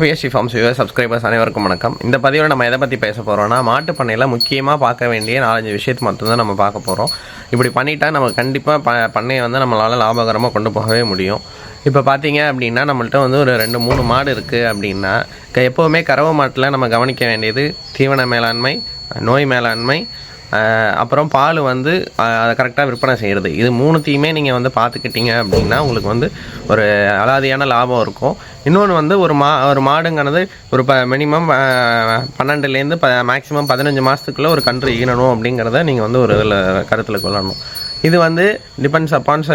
BSc forms US subscribers அனைவருக்கும் வணக்கம். இந்த பதிவில் நம்ம எதை பற்றி பேச போகிறோம்னா மாட்டு பண்ணையில் முக்கியமாக பார்க்க வேண்டிய நாலஞ்சு விஷயத்தை மட்டும்தான் நம்ம பார்க்க போகிறோம் இப்படி பண்ணிட்டா நம்ம கண்டிப்பாக ப பண்ணையை வந்து நம்மளால் லாபகரமாக கொண்டு போகவே முடியும். இப்போ பார்த்தீங்க அப்படின்னா நம்மள்ட்ட வந்து ஒரு ரெண்டு மூணு மாடு இருக்குது அப்படின்னா எப்போவுமே கறவை மாட்டில் நம்ம கவனிக்க வேண்டியது தீவன மேலாண்மை நோய் மேலாண்மை அப்புறம் பால் வந்து அதை கரெக்டாக விற்பனை செய்கிறது இது மூணுத்தையுமே நீங்கள் வந்து பார்த்துக்கிட்டீங்க அப்படின்னா உங்களுக்கு வந்து ஒரு அலாதியான லாபம் இருக்கும். இன்னொன்று வந்து ஒரு மா ஒரு மாடுங்கிறது ஒரு ப மினிமம் பன்னெண்டுலேருந்து ப மேக்ஸிமம் பதினஞ்சு மாதத்துக்குள்ளே ஒரு கன்று ஈனணும் அப்படிங்கிறத நீங்கள் வந்து ஒரு இதில் கருத்தில் கொள்ளணும். இது வந்து டிபெண்ட்ஸ் அப்பான்ஸ்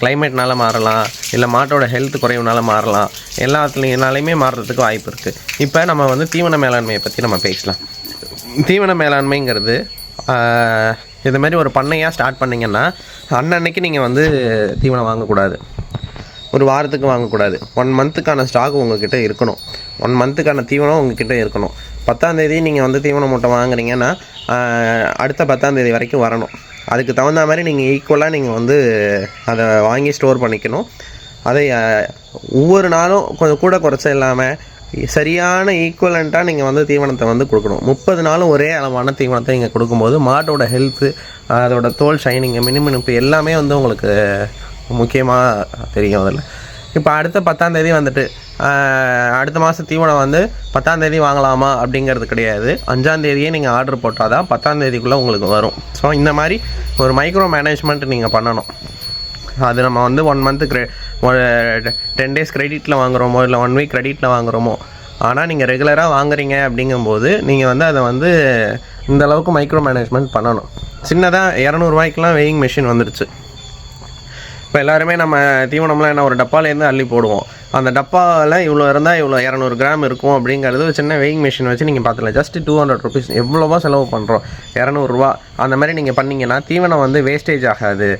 கிளைமேட்னால மாறலாம் இல்லை மாட்டோட ஹெல்த் குறைவுனால மாறலாம். எல்லாத்துலேயும்னாலையுமே மாறுறதுக்கு வாய்ப்பு இருக்குது இப்போ நம்ம வந்து தீவன மேலாண்மையை பற்றி நம்ம பேசலாம். தீவன மேலாண்மைங்கிறது இது மாதிரி ஒரு பண்ணையாக ஸ்டார்ட் பண்ணிங்கன்னா அன்னன்னைக்கு நீங்கள் வந்து தீவனம் வாங்கக்கூடாது. ஒரு வாரத்துக்கு வாங்கக்கூடாது. ஒன் மந்த்துக்கான ஸ்டாக் உங்ககிட்ட இருக்கணும். ஒன் மந்த்துக்கான தீவனம் உங்ககிட்ட இருக்கணும். பத்தாந்தேதி நீங்கள் வந்து தீவன மூட்டை வாங்குறீங்கன்னா அடுத்த பத்தாந்தேதி வரைக்கும் வரணும். அதுக்கு தகுந்த மாதிரி நீங்கள் ஈக்குவலாக நீங்கள் வந்து அதை வாங்கி ஸ்டோர் பண்ணிக்கணும். அதை ஒவ்வொரு நாளும் கொஞ்சம் கூட குறைச்ச இல்லாமல் சரியான ஈக்குவலண்ட்டாக நீங்கள் வந்து தீவனத்தை வந்து கொடுக்கணும். முப்பது நாளும் ஒரே அளவான தீவனத்தை நீங்கள் கொடுக்கும்போது மாட்டோட ஹெல்த்து அதோட தோல் ஷைனிங்கு மினுமினுப்பு எல்லாமே வந்து உங்களுக்கு முக்கியமாக தெரியும் அதில். இப்போ அடுத்த பத்தாந்தேதி வந்துட்டு அடுத்த மாதம் தீவனம் வந்து பத்தாந்தேதி வாங்கலாமா அப்படிங்கிறது கிடையாது. அஞ்சாந்தேதியே நீங்கள் ஆர்டர் போட்டால் தான் பத்தாந்தேதிக்குள்ளே உங்களுக்கு வரும். ஸோ இந்த மாதிரி ஒரு மைக்ரோ மேனேஜ்மெண்ட் நீங்கள் பண்ணணும். அது நம்ம வந்து ஒன் மந்த்து கிரெ டென் டேஸ் கிரெடிட்டில் வாங்குறோமோ இல்லை ஒன் வீக் கிரெடிட்டில் வாங்குறோமோ ஆனால் நீங்கள் ரெகுலராக வாங்குறீங்க அப்படிங்கும்போது நீங்கள் வந்து அதை வந்து இந்த அளவுக்கு மைக்ரோ மேனேஜ்மெண்ட் பண்ணணும் சின்னதாக இரநூறுவாய்க்கெலாம் வெயிங் மிஷின் வந்துருச்சு இப்போ எல்லாருமே நம்ம தீவனம்லாம் என்ன ஒரு டப்பாலேருந்து அள்ளி போடுவோம். அந்த டப்பாவில் இவ்வளோ இருந்தால் இவ்வளோ இரநூறு கிராம் இருக்கும் அப்படிங்கிறது ஒரு சின்ன வெயிங் மிஷின் வச்சு நீங்கள் பார்த்துக்கலாம். ஜஸ்ட் டூ ஹண்ட்ரட் ருபீஸ் எவ்வளோவா செலவு பண்ணுறோம் இரநூறுவா அந்த மாதிரி நீங்கள் பண்ணீங்கன்னா தீவனம் வந்து வேஸ்டேஜ் ஆகாது.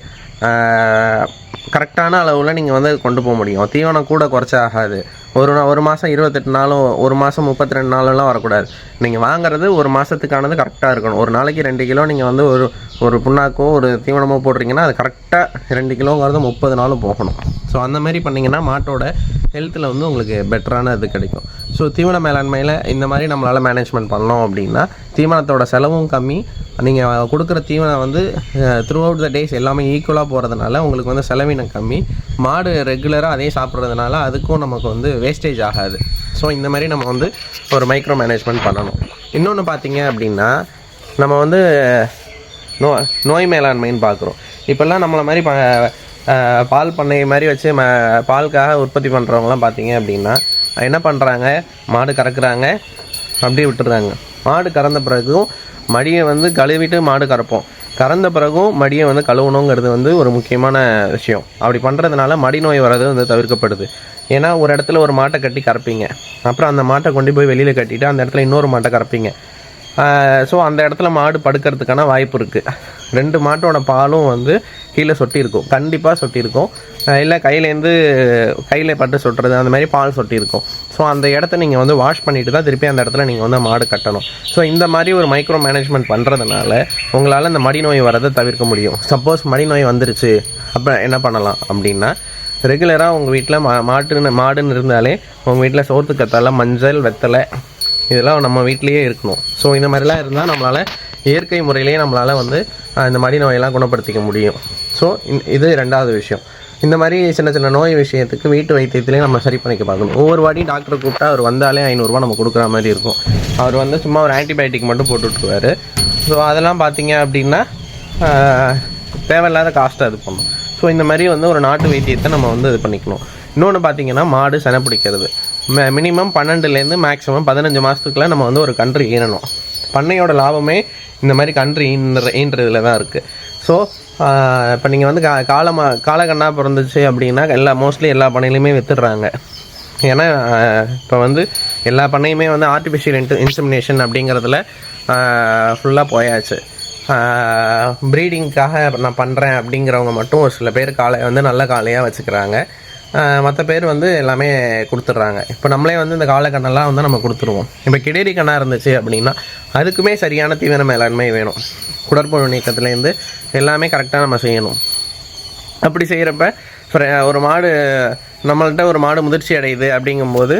கரெக்டான அளவில் நீங்கள் வந்து கொண்டு போக முடியும். தீவனம் கூட குறைச்சா ஆகாது. ஒரு நா- ஒரு மாதம் இருபத்தெட்டு நாளும் ஒரு மாதம் முப்பத்தி ரெண்டு நாளெல்லாம் வரக்கூடாது. நீங்கள் வாங்குறது ஒரு மாதத்துக்கானது கரெக்டாக இருக்கணும். ஒரு நாளைக்கு ரெண்டு கிலோ நீங்கள் வந்து ஒரு ஒரு புண்ணாக்கோ ஒரு தீவனமோ போடுறீங்கன்னா அது கரெக்டாக ரெண்டு கிலோங்கிறது முப்பது நாளும் போகணும். ஸோ அந்த மாதிரி பண்ணிங்கன்னா மாட்டோட ஹெல்த்தில் வந்து உங்களுக்கு பெட்டரான இது கிடைக்கும். ஸோ தீவன மேலாண்மையில் இந்த மாதிரி நம்மளால் மேனேஜ்மெண்ட் பண்ணோம் அப்படின்னா தீவனத்தோட செலவும் கம்மி. நீங்கள் கொடுக்குற தீவனம் வந்து த்ரூ அவுட் த டேஸ் எல்லாமே ஈக்குவலாக போகிறதுனால உங்களுக்கு வந்து செலவினம் கம்மி. மாடு ரெகுலராக அதே சாப்பிட்றதுனால அதுக்கும் நமக்கு வந்து வேஸ்டேஜ் ஆகாது. ஸோ இந்த மாதிரி நம்ம வந்து ஒரு மைக்ரோ மேனேஜ்மெண்ட் பண்ணணும். இன்னொன்று பார்த்தீங்க அப்படின்னா நம்ம வந்து நோ நோய் மேலாண்மைன்னு பார்க்குறோம். இப்போல்லாம் நம்மளை மாதிரி ப பால் பண்ணை மாதிரி வச்சு ம பாலுக்காக உற்பத்தி பண்ணுறவங்களாம் பார்த்தீங்க அப்படின்னா என்ன பண்ணுறாங்க மாடு கறக்குறாங்க. அப்படியே விட்டுறாங்க மாடு கறந்த பிறகும் மடியை வந்து கழுவிட்டு மாடு கறப்போம். கறந்த பிறகும் மடியை வந்து கழுவணுங்கிறது வந்து ஒரு முக்கியமான விஷயம். அப்படி பண்ணுறதுனால மடி நோய் வர்றது வந்து தவிர்க்கப்படுது. ஏன்னா ஒரு இடத்துல ஒரு மாட்டை கட்டி கறப்பீங்க அப்புறம் அந்த மாட்டை கொண்டு போய் வெளியில் கட்டிட்டு அந்த இடத்துல இன்னொரு மாட்டை கறப்பீங்க ஸோ அந்த இடத்துல மாடு படுக்கிறதுக்கான வாய்ப்பு இருக்குது ரெண்டு மாட்டோட பாலும் வந்து கீழே சொட்டியிருக்கும். கண்டிப்பாக சொட்டியிருக்கும். இல்லை கையிலேருந்து கையில் பட்டு சொட்டுறது அந்த மாதிரி பால் சொட்டியிருக்கும். ஸோ அந்த இடத்த நீங்கள் வந்து வாஷ் பண்ணிட்டு தான் திருப்பி அந்த இடத்துல நீங்கள் வந்து மாடு கட்டணும். ஸோ இந்த மாதிரி ஒரு மைக்ரோ மேனேஜ்மெண்ட் பண்ணுறதுனால உங்களால் அந்த மடி நோய் வரதை தவிர்க்க முடியும். சப்போஸ் மடி நோய் வந்துருச்சு அப்போ என்ன பண்ணலாம் அப்படின்னா ரெகுலராக உங்கள் வீட்டில் மா மாட்டுன்னு மாடுன்னு இருந்தாலே உங்கள் வீட்டில் சோர்த்து கத்தால மஞ்சள் வெத்தலை இதெல்லாம் நம்ம வீட்லேயே இருக்கணும். ஸோ இந்த மாதிரிலாம் இருந்தால் நம்மளால் இயற்கை முறையிலேயே நம்மளால் வந்து இந்த மாதிரி நோயெல்லாம் குணப்படுத்திக்க முடியும். ஸோ இது ரெண்டாவது விஷயம். இந்த மாதிரி சின்ன சின்ன நோய் விஷயத்துக்கு வீட்டு வைத்தியத்திலே நம்ம சரி பண்ணிக்க பார்க்கணும். ஒவ்வொரு வாட்டியும் டாக்டர் கூப்பிட்டா அவர் வந்தாலே ஐநூறுரூவா நம்ம கொடுக்குற மாதிரி இருக்கும். அவர் வந்து சும்மா ஒரு ஆன்டிபயோட்டிக் மட்டும் போட்டுட்ருவார் ஸோ அதெல்லாம் பார்த்தீங்க அப்படின்னா தேவையில்லாத காஸ்ட்டை இது பண்ணும். ஸோ இந்த மாதிரி வந்து ஒரு நாட்டு வைத்தியத்தை நம்ம வந்து இது பண்ணிக்கணும். இன்னொன்று பார்த்தீங்கன்னா மாடு செனை பிடிக்கிறது. மினிமம் பன்னெண்டுலேருந்து மேக்ஸிமம் பதினஞ்சு மாதத்துக்குள்ள நம்ம வந்து ஒரு கன்று ஈனணும் பண்ணையோட லாபமே இந்த மாதிரி கன்று ஈன்ற ஈன்றதுல தான் இருக்குது ஸோ இப்போ நீங்கள் வந்து கா காலமாக காலக்கண்ணா பிறந்துச்சு அப்படின்னா எல்லா மோஸ்ட்லி எல்லா பண்ணையிலையுமே வித்துடுறாங்க. ஏன்னா இப்போ வந்து எல்லா பண்ணையுமே வந்து ஆர்டிஃபிஷியல் இன்ட்டு இன்சமினேஷன் அப்படிங்கிறதுல ஃபுல்லாக போயாச்சு. ப்ரீடிங்க்காக நான் பண்ணுறேன் அப்படிங்கிறவங்க மட்டும் ஒரு சில பேர் காளை வந்து நல்ல காளையாக வச்சுக்கிறாங்க. மற்ற பேர் வந்து எல்லாமே கொடுத்துட்றாங்க. இப்போ நம்மளே வந்து இந்த காளைக்கண்ணெல்லாம் வந்து நம்ம கொடுத்துருவோம். இப்போ கிடேரி கண்ணாக இருந்துச்சு அப்படின்னா அதுக்குமே சரியான தீவன மேலாண்மை வேணும். குடற்புழு நீக்கத்துலேருந்து எல்லாமே கரெக்டாக நம்ம செய்யணும். அப்படி செய்கிறப்ப ஒரு மாடு நம்மள்கிட்ட ஒரு மாடு முதிர்ச்சி அடையுது அப்படிங்கும்போது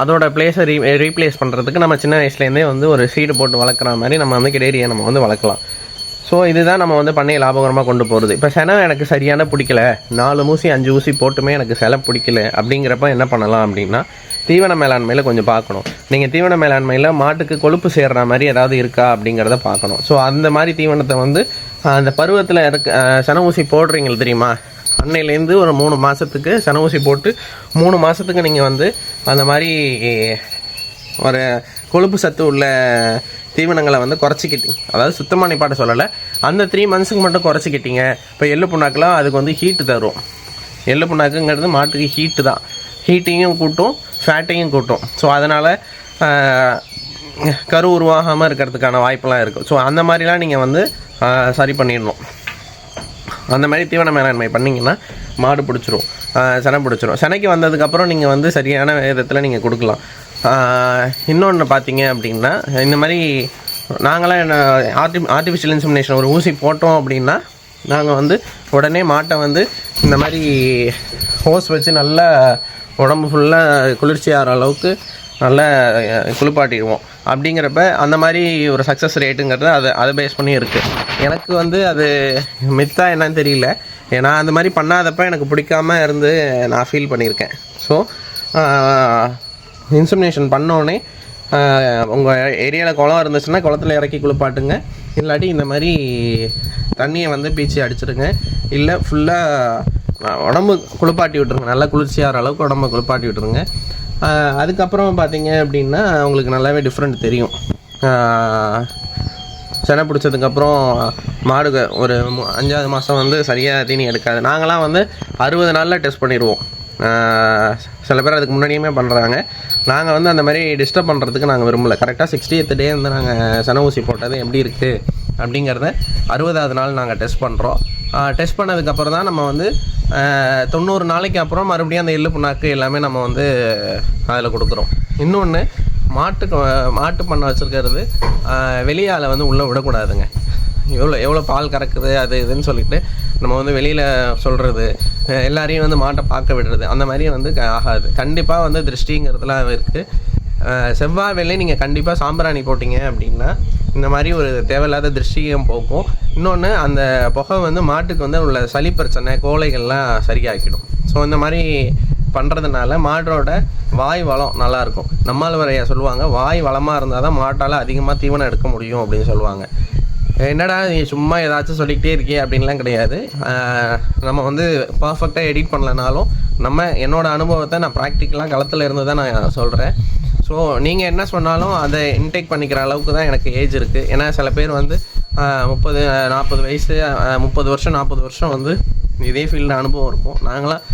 அதோட பிளேஸை ரீ ரீப்ளேஸ் பண்ணுறதுக்கு நம்ம சின்ன வயசுலேருந்தே வந்து ஒரு சீடு போட்டு வளர்க்குற மாதிரி நம்ம வந்து கிடேரியை நம்ம வந்து வளர்க்கலாம். ஸோ இதுதான் நம்ம வந்து பண்ணையை லாபகரமாக கொண்டு போகிறது இப்போ செனை எனக்கு சரியான பிடிக்கல. நாலு ஊசி அஞ்சு ஊசி போட்டுமே எனக்கு செலை பிடிக்கல. அப்படிங்கிறப்ப என்ன பண்ணலாம் அப்படின்னா தீவன மேலாண்மையில் கொஞ்சம் பார்க்கணும். நீங்கள் தீவன மேலாண்மையில் மாட்டுக்கு கொழுப்பு சேர்ற மாதிரி ஏதாவது இருக்கா அப்படிங்கிறத பார்க்கணும். ஸோ அந்த மாதிரி தீவனத்தை வந்து அந்த பருவத்தில் இருக்க சன ஊசி போடுறீங்க தெரியுமா? அன்னையிலேருந்து ஒரு மூணு மாதத்துக்கு சன ஊசி போட்டு மூணு மாதத்துக்கு நீங்கள் வந்து அந்த மாதிரி ஒரு கொழுப்பு சத்து உள்ள தீவனங்களை வந்து குறைச்சிக்கிட்டீங்க. அதாவது சுத்தமாக நிப்பாட்ட சொல்லலை. அந்த த்ரீ மந்த்ஸுக்கு மட்டும் குறைச்சிக்கிட்டீங்க. இப்போ எள்ளு புண்ணாக்கெலாம் அதுக்கு வந்து ஹீட்டு தரும் எள்ளு புண்ணாக்குங்கிறது மாட்டுக்கு ஹீட்டு தான். ஹீட்டையும் கூட்டும் ஃபேட்டையும் கூட்டும். ஸோ அதனால் கரு உருவாகாமல் இருக்கிறதுக்கான வாய்ப்பெல்லாம் இருக்குது ஸோ அந்த மாதிரிலாம் நீங்கள் வந்து சரி பண்ணிடணும். அந்த மாதிரி தீவன மேலாண்மை பண்ணிங்கன்னா மாடு பிடிச்சிரும். செனை பிடிச்சிரும். செனைக்கு வந்ததுக்கப்புறம் நீங்கள் வந்து சரியான விதத்தில் நீங்கள் கொடுக்கலாம். இன்னொன்று பார்த்தீங்க அப்படின்னா இந்த மாதிரி நாங்களாம் என்ன ஆர்டி ஆர்டிஃபிஷியல் இன்சமினேஷன் ஒரு ஊசி போட்டோம் அப்படின்னா நாங்கள் வந்து உடனே மாட்டை வந்து இந்த மாதிரி ஹோஸ் வச்சு நல்லா உடம்பு ஃபுல்லாக குளிர்ச்சி ஆகிற அளவுக்கு நல்லா குளிப்பாட்டிடுவோம். அப்படிங்கிறப்ப அந்த மாதிரி ஒரு சக்ஸஸ் ரேட்டுங்கிறது அதை அதை பேஸ் பண்ணி இருக்குது எனக்கு வந்து அது மித்தா என்னன்னு தெரியல. ஏன்னா அந்த மாதிரி பண்ணாதப்ப எனக்கு பிடிக்காம இருந்து நான் ஃபீல் பண்ணியிருக்கேன். ஸோ இன்சமினேஷன் பண்ணோடனே உங்கள் ஏரியாவில் குளம் இருந்துச்சுன்னா குளத்துல இறக்கி குளிப்பாட்டுங்க. இல்லாட்டி இந்த மாதிரி தண்ணியை வந்து பீச்சி அடிச்சிடுங்க. இல்லை ஃபுல்லாக உடம்பு குளிப்பாட்டி விட்டுருங்க. நல்லா குளிர்ச்சியாகிற அளவுக்கு உடம்பு குளிப்பாட்டி விட்டுருங்க. அதுக்கப்புறம் பார்த்தீங்க அப்படின்னா உங்களுக்கு நல்லாவே டிஃப்ரெண்ட் தெரியும். செனை பிடிச்சதுக்கப்புறம் மாடு ஒரு அஞ்சாவது மாதம் வந்து சரியாக தீனி எடுக்காது. நாங்களாம் வந்து அறுபது நாளில் டெஸ்ட் பண்ணிடுவோம். சில பேர் அதுக்கு முன்னாடியுமே பண்ணுறாங்க நாங்கள் வந்து அந்த மாதிரி டிஸ்டர்ப் பண்ணுறதுக்கு நாங்கள் விரும்பல. கரெக்டாக சிக்ஸ்டி எத்து டே வந்து நாங்கள் செனை ஊசி போட்டது எப்படி இருக்குது அப்படிங்கிறத அறுபதாவது நாள் நாங்கள் டெஸ்ட் பண்ணுறோம் டெஸ்ட் பண்ணதுக்கப்புறம் தான் நம்ம வந்து தொண்ணூறு நாளைக்கு அப்புறம் மறுபடியும் அந்த எள்ளு புண்ணாக்கு எல்லாமே நம்ம வந்து அதில் கொடுக்குறோம். இன்னொன்று மாட்டுக்கு மாட்டு பண்ணை வச்சுருக்கிறது வெளியால் வந்து உள்ளே விடக்கூடாதுங்க. எவ்வளோ எவ்வளோ பால் கறக்குது அது இதுன்னு சொல்லிட்டு நம்ம வந்து வெளியில் சொல்கிறது எல்லாரையும் வந்து மாட்டை பார்க்க விடுறது அந்த மாதிரி வந்து க- ஆகாது. கண்டிப்பாக வந்து திருஷ்டிங்கிறதுலாம் இருக்குது செவ்வாய் வெள்ளை நீங்கள் கண்டிப்பாக சாம்பிராணி போட்டிங்க அப்படின்னா இந்த மாதிரி ஒரு தேவையில்லாத திருஷ்டியும் போக்கும். இன்னொன்று அந்த புகை வந்து மாட்டுக்கு வந்து உள்ள சளி பிரச்சனை கோழைகள்லாம் சரியாக்கிடும். ஸோ இந்த மாதிரி பண்ணுறதுனால மாட்டோட வாய் வளம் நல்லாயிருக்கும். நம்மால் வரைய சொல்லுவாங்க வாய் வளமாக இருந்தால் தான் மாட்டால் அதிகமாக தீவனம் எடுக்க முடியும் அப்படின்னு சொல்லுவாங்க. என்னடா நீ சும்மா ஏதாச்சும் சொல்லிக்கிட்டே இருக்கே அப்படின்லாம் கிடையாது. நம்ம வந்து பர்ஃபெக்டாக எடிட் பண்ணலனாலும் நம்ம என்னோடய அனுபவத்தை நான் ப்ராக்டிக்கலாக களத்தில் இருந்து தான் நான் சொல்கிறேன் ஸோ நீங்கள் என்ன சொன்னாலும் அதை இன்டேக் பண்ணிக்கிற அளவுக்கு தான் எனக்கு ஏஜ் இருக்குது ஏன்னா சில பேர் வந்து முப்பது நாற்பது வயசு முப்பது வருஷம் நாற்பது வருஷம் வந்து இதே ஃபீல்டு அனுபவம் இருக்கும். நாங்களாம்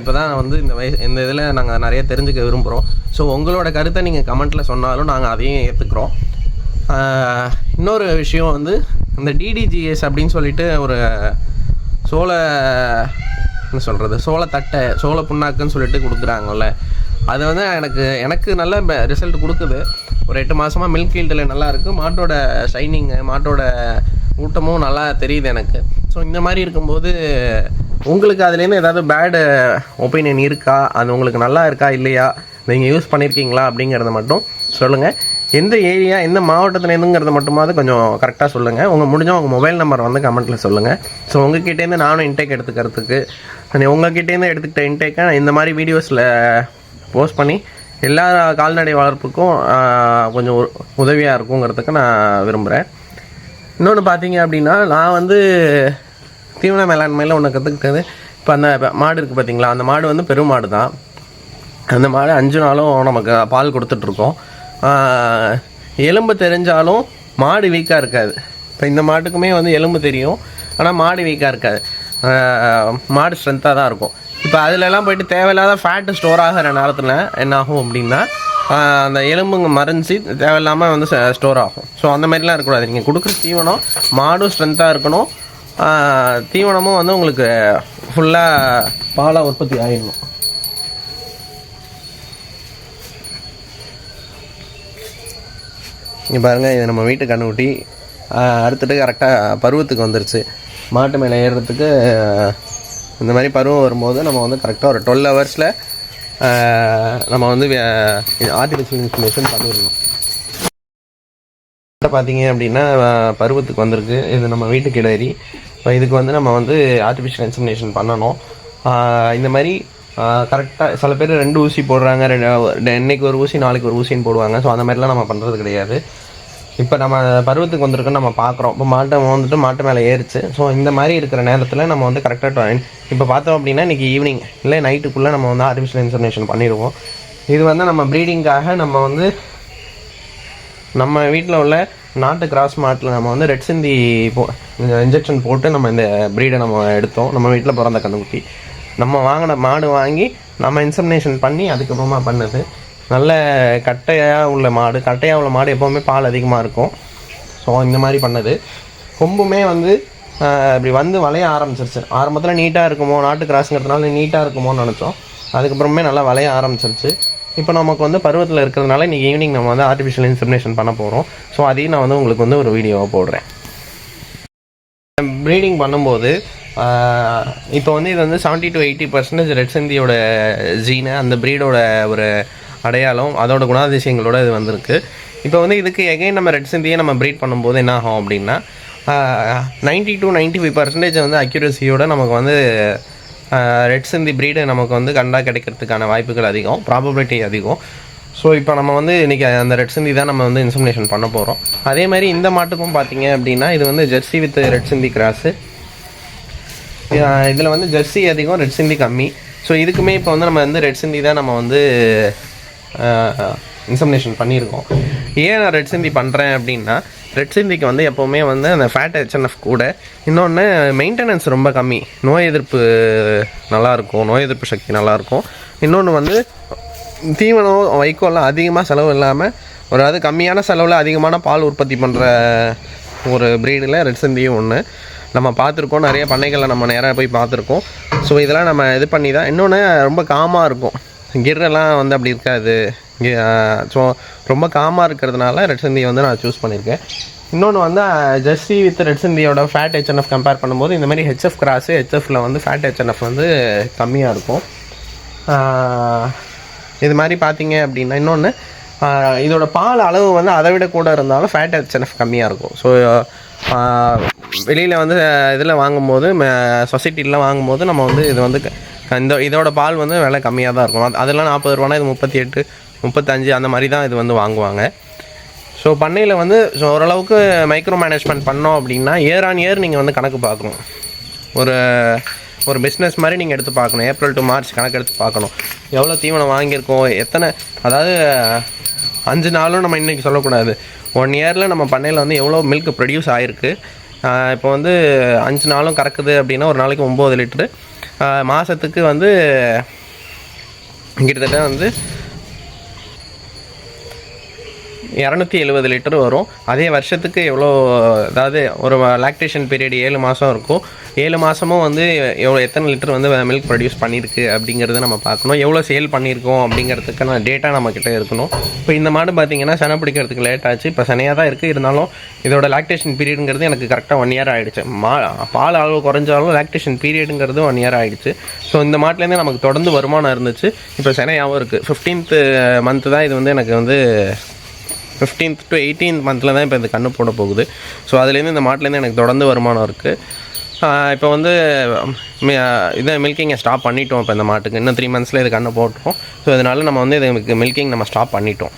இப்போ தான் வந்து இந்த வயசு இந்த இதில் நாங்கள் நிறைய தெரிஞ்சுக்க விரும்புகிறோம் ஸோ உங்களோட கருத்தை நீங்கள் கமெண்ட்டில் சொன்னாலும் நாங்கள் அதையும் ஏற்றுக்குறோம் இன்னொரு விஷயம் வந்து இந்த டிடிஜிஎஸ் அப்படின்னு சொல்லிட்டு ஒரு சோள என்ன சொல்கிறது சோளத்தட்டை சோள புண்ணாக்குன்னு சொல்லிட்டு கொடுக்குறாங்கல்ல. அது வந்து எனக்கு எனக்கு நல்ல ரிசல்ட் கொடுக்குது. ஒரு எட்டு மாதமாக மில்க் ஃபீல்டில் நல்லா இருக்குது மாட்டோட ஷைனிங்கு மாட்டோட ஊட்டமும் நல்லா தெரியுது எனக்கு. ஸோ இந்த மாதிரி இருக்கும்போது உங்களுக்கு அதுலேருந்து ஏதாவது பேடு ஒப்பீனியன் இருக்கா? அது உங்களுக்கு நல்லா இருக்கா? இல்லையா? நீங்கள் யூஸ் பண்ணியிருக்கீங்களா அப்படிங்கிறத மட்டும் சொல்லுங்கள் எந்த ஏரியா எந்த மாவட்டத்துலேருந்துங்கிறத மட்டுமாவது கொஞ்சம் கரெக்டாக சொல்லுங்கள் உங்கள் முடிஞ்சால் உங்கள் மொபைல் நம்பர் வந்து கமெண்ட்டில் சொல்லுங்கள் ஸோ உங்ககிட்டேருந்து நானும் இன்டேக் எடுத்துக்கிறதுக்கு உங்ககிட்டேருந்து எடுத்துக்கிட்ட இன்டேக்கை இந்த மாதிரி வீடியோஸில் போஸ்ட் பண்ணி எல்லா கால்நடை வளர்ப்புக்கும் கொஞ்சம் உதவியாக இருக்குங்கிறதுக்கு நான் விரும்புகிறேன் இன்னொன்று பார்த்தீங்க அப்படின்னா நான் வந்து தீவன மேலாண்மையில் ஒன்று கற்றுக்கிட்டது இப்போ அந்த மாடு இருக்குது பார்த்தீங்களா அந்த மாடு வந்து பெரும் மாடு தான் அந்த மாடு அஞ்சு நாளும் நமக்கு பால் கொடுத்துட்ருக்கோம். எலும்பு தெரிஞ்சாலும் மாடு வீக்காக இருக்காது. இப்போ இந்த மாட்டுக்குமே வந்து எலும்பு தெரியும். ஆனால் மாடு வீக்காக இருக்காது. மாடு ஸ்ட்ரென்த்தாக தான் இருக்கும். இப்போ அதுலலாம் போயிட்டு தேவையில்லாத ஃபேட்டு ஸ்டோர் ஆகிற நேரத்தில் என்ன ஆகும் அப்படின்னா அந்த எலும்புங்க மறைஞ்சி தேவையில்லாமல் வந்து ஸ்டோர் ஆகும். ஸோ அந்த மாதிரிலாம் இருக்கக்கூடாது. நீங்கள் கொடுக்குற தீவனம் மாடும் ஸ்ட்ரென்த்தாக இருக்கணும். தீவனமும் வந்து உங்களுக்கு ஃபுல்லாக பாலாக உற்பத்தி ஆகிடணும் இங்கே பாருங்கள் இது நம்ம வீட்டு கண்ணுக்குட்டி ஆஹ் அடுத்துட்டு கரெக்டாக பருவத்துக்கு வந்துருச்சு. மாட்டு மேலே ஏறுறதுக்கு இந்த மாதிரி பருவம் வரும்போது நம்ம வந்து கரெக்டாக ஒரு டுவெல் ஹவர்ஸில் நம்ம வந்து ஆர்டிஃபிஷியல் இன்ஃபர்மேஷன் பண்ணிடணும். பார்த்தீங்க அப்படின்னா பருவத்துக்கு வந்திருக்கு. இது நம்ம வீட்டு கிடரி. இப்போ இதுக்கு வந்து நம்ம வந்து ஆர்டிஃபிஷியல் இன்சமினேஷன் பண்ணணும். இந்த மாதிரி கரெக்டாக சில பேர் ரெண்டு ஊசி போடுறாங்க. ரெண்டு இன்னைக்கு ஒரு ஊசி நாளைக்கு ஒரு ஊசின்னு போடுவாங்க. ஸோ அந்த மாதிரிலாம் நம்ம பண்ணுறது கிடையாது. இப்போ நம்ம பருவத்துக்கு வந்திருக்குன்னு நம்ம பார்க்குறோம் இப்போ மாட்டை வந்துட்டு மாட்டு மேலே ஏறிச்சு. ஸோ இந்த மாதிரி இருக்கிற நேரத்தில் நம்ம வந்து கரெக்டாக இப்போ பார்த்தோம் அப்படின்னா இன்றைக்கி ஈவினிங் இல்லை நைட்டுக்குள்ளே நம்ம வந்து ஆர்டிஃபிஷியல் இன்சமினேஷன் பண்ணிடுவோம். இது வந்து நம்ம ப்ரீடிங்காக நம்ம வந்து நம்ம வீட்டில் உள்ள நாட்டு கிராஸ் மாட்டில் நம்ம வந்து ரெட் சிந்தி போ இன்ஜெக்ஷன் போட்டு நம்ம இந்த ப்ரீடை நம்ம எடுத்தோம். நம்ம வீட்டில் பிறந்த கண்ணுக்குட்டி. நம்ம வாங்கின மாடு வாங்கி நம்ம இன்சமினேஷன் பண்ணி அதுக்கப்புறமா பண்ணது. நல்ல கட்டையாக உள்ள மாடு கட்டையாக உள்ள மாடு எப்போவுமே பால் அதிகமாக இருக்கும். ஸோ இந்த மாதிரி பண்ணது. கொம்புமே வந்து இப்படி வந்து வளைய ஆரம்பிச்சிருச்சு. ஆரம்பத்தில் நீட்டாக இருக்குமோ நாட்டு கிராஸுங்கிறதுனால நீட்டாக இருக்குமோன்னு நினச்சோம். அதுக்கப்புறமே நல்லா வளைய ஆரம்பிச்சிருச்சு. இப்போ நமக்கு வந்து பருவத்தில் இருக்கிறதுனால இன்றைக்கி ஈவினிங் நம்ம வந்து ஆர்டிஃபிஷியல் இன்சமினேஷன் பண்ண போகிறோம் ஸோ அதையும் நான் வந்து உங்களுக்கு வந்து ஒரு வீடியோவாக போடுறேன். ப்ரீடிங் பண்ணும்போது இப்போ வந்து இது வந்து seventy to eighty percentage red சிந்தியோட ஜீனை அந்த ப்ரீடோட ஒரு அடையாளம் அதோட குணாதிசயங்களோட இது வந்திருக்கு. இப்போ வந்து இதுக்கு எகைன் நம்ம ரெட் சிந்தியை நம்ம ப்ரீட் பண்ணும்போது என்ன ஆகும் அப்படின்னா ninety to ninety five percentage வந்து அக்யூரஸியோட நமக்கு வந்து ரெட் சிந்தி ப்ரீடு நமக்கு வந்து கண்டா கிடைக்கிறதுக்கான வாய்ப்புகள் அதிகம் ப்ராபபிலிட்டி அதிகம். ஸோ இப்போ நம்ம வந்து இன்றைக்கி அந்த ரெட் சிந்தி தான் நம்ம வந்து இன்சமினேஷன் பண்ண போகிறோம் அதே மாதிரி இந்த மாட்டுக்கும் பார்த்தீங்க அப்படின்னா இது வந்து Jersey with red Sindhi cross இதில் வந்து ஜெர்சி அதிகம் ரெட் சிந்தி கம்மி. ஸோ இதுக்குமே இப்போ வந்து நம்ம வந்து ரெட் சிந்தி தான் நம்ம வந்து இன்சமினேஷன் பண்ணியிருக்கோம். ஏன் நான் ரெட் சிந்தி பண்ணுறேன் அப்படின்னா ரெட் சிந்திக்கு வந்து எப்போவுமே வந்து அந்த ஃபேட் ஹெச்என்எஃப் கூட. இன்னொன்று மெயின்டெனன்ஸ் ரொம்ப கம்மி. நோய் எதிர்ப்பு நல்லாயிருக்கும் நோய் எதிர்ப்பு சக்தி நல்லாயிருக்கும் இன்னொன்று வந்து தீவனம் வைக்கோல்லாம் அதிகமாக செலவு இல்லாமல் ஒரு அது கம்மியான செலவில் அதிகமான பால் உற்பத்தி பண்ணுற ஒரு ப்ரீடில் ரெட் சிந்தியும் ஒன்று நம்ம பார்த்துருக்கோம். நிறைய பண்ணைகளில் நம்ம நேராக போய் பார்த்துருக்கோம். ஸோ இதெல்லாம் நம்ம இது பண்ணி தான் இன்னொன்று ரொம்ப காமாக இருக்கும். கிர்ரெல்லாம் வந்து அப்படி இருக்காது. ஸோ ரொம்ப காமாக இருக்கிறதுனால ரெட் சிந்தியை வந்து நான் சூஸ் பண்ணியிருக்கேன் இன்னொன்று வந்து ஜெர்சி வித் ரெட் சிந்தியோட ஃபேட் ஹெச்என்எஃப் கம்பேர் பண்ணும்போது இந்த மாதிரி ஹெச்எஃப் கிராஸு ஹெச்எஃப்ல வந்து ஃபேட் ஹெச்என்எஃப் வந்து கம்மியாக இருக்கும். இது மாதிரி பார்த்தீங்க அப்படின்னா இன்னொன்று இதோட பால் அளவு வந்து அதை விட கூட இருந்தாலும் ஃபேட் ஹெச்என்எஃப் கம்மியாக இருக்கும். ஸோ வெளியில் வந்து இதில் வாங்கும்போது சொசைட்டிலாம் வாங்கும்போது நம்ம வந்து இது வந்து க- இந்த இதோட பால் வந்து விலை கம்மியாக தான் இருக்கும். அது- அதெல்லாம் நாற்பது ரூபானா இது முப்பத்தி எட்டு முப்பத்தஞ்சு அந்த மாதிரி தான் இது வந்து வாங்குவாங்க. ஸோ பண்ணையில் வந்து ஸோ ஓரளவுக்கு மைக்ரோ மேனேஜ்மெண்ட் பண்ணோம் அப்படின்னா இயர் ஆன் இயர் நீங்கள் வந்து கணக்கு பார்க்கணும். ஒரு ஒரு பிஸ்னஸ் மாதிரி நீங்கள் எடுத்து பார்க்கணும். ஏப்ரல் டு மார்ச் கணக்கு எடுத்து பார்க்கணும். எவ்வளோ தீவனம் வாங்கியிருக்கோம் எத்தனை அதாவது அஞ்சு நாளும் நம்ம இன்றைக்கி சொல்லக்கூடாது. ஒன் இயரில் நம்ம பண்ணையில் வந்து எவ்வளோ மில்க் ப்ரொடியூஸ் ஆகிருக்கு இப்போ வந்து அஞ்சு நாளும் கறக்குது அப்படின்னா ஒரு நாளைக்கு ஒம்பது லிட்ரு மாதத்துக்கு வந்து கிட்டத்தட்ட வந்து இரநூத்தி எழுபது லிட்டர் வரும். அதே வருஷத்துக்கு எவ்வளோ அதாவது ஒரு லாக்டேஷன் பீரியட் ஏழு மாதம் இருக்கும். ஏழு மாதமும் வந்து எவ்வளோ எத்தனை லிட்டர் வந்து மில்க் ப்ரொடியூஸ் பண்ணியிருக்கு அப்படிங்கிறத நம்ம பார்க்கணும். எவ்வளோ சேல் பண்ணியிருக்கோம் அப்படிங்கிறதுக்கான டேட்டா நம்மக்கிட்ட இருக்கணும். இப்போ இந்த மாடு பார்த்தீங்கன்னா செனை பிடிக்கிறதுக்கு லேட் ஆச்சு. இப்போ சனையாக தான் இருக்குது இருந்தாலும் இதோட லாக்டேஷன் பீரியடுங்கிறது எனக்கு கரெக்டாக ஒன் இயர் ஆகிடுச்சு மா பால் அளவு குறைஞ்சாலும் லாக்டேஷன் பீரியடுங்கிறது ஒன் இயர் ஆகிடுச்சு ஸோ இந்த மாட்டிலேருந்து நமக்கு தொடர்ந்து வருமானம் இருந்துச்சு. இப்போ சனையாகவும் இருக்குது ஃபிஃப்டீன்த்து மந்த்து தான் இது வந்து எனக்கு வந்து ஃபிஃப்டீன்த் டு எயிட்டீன்த் மந்தில் தான் இப்போ இந்த கண்ணு போட போகுது. ஸோ அதுலேருந்து இந்த மாட்டிலேருந்து எனக்கு தொடர்ந்து வருமானம் இருக்குது இப்போ வந்து இதை மில்கிங்கை ஸ்டாப் பண்ணிட்டோம் இப்போ இந்த மாட்டுக்கு. இன்னும் த்ரீ மந்த்ஸில் இது கண்ணு போட்டோம் ஸோ இதனால் நம்ம வந்து இது மில்கிங் நம்ம ஸ்டாப் பண்ணிட்டோம்.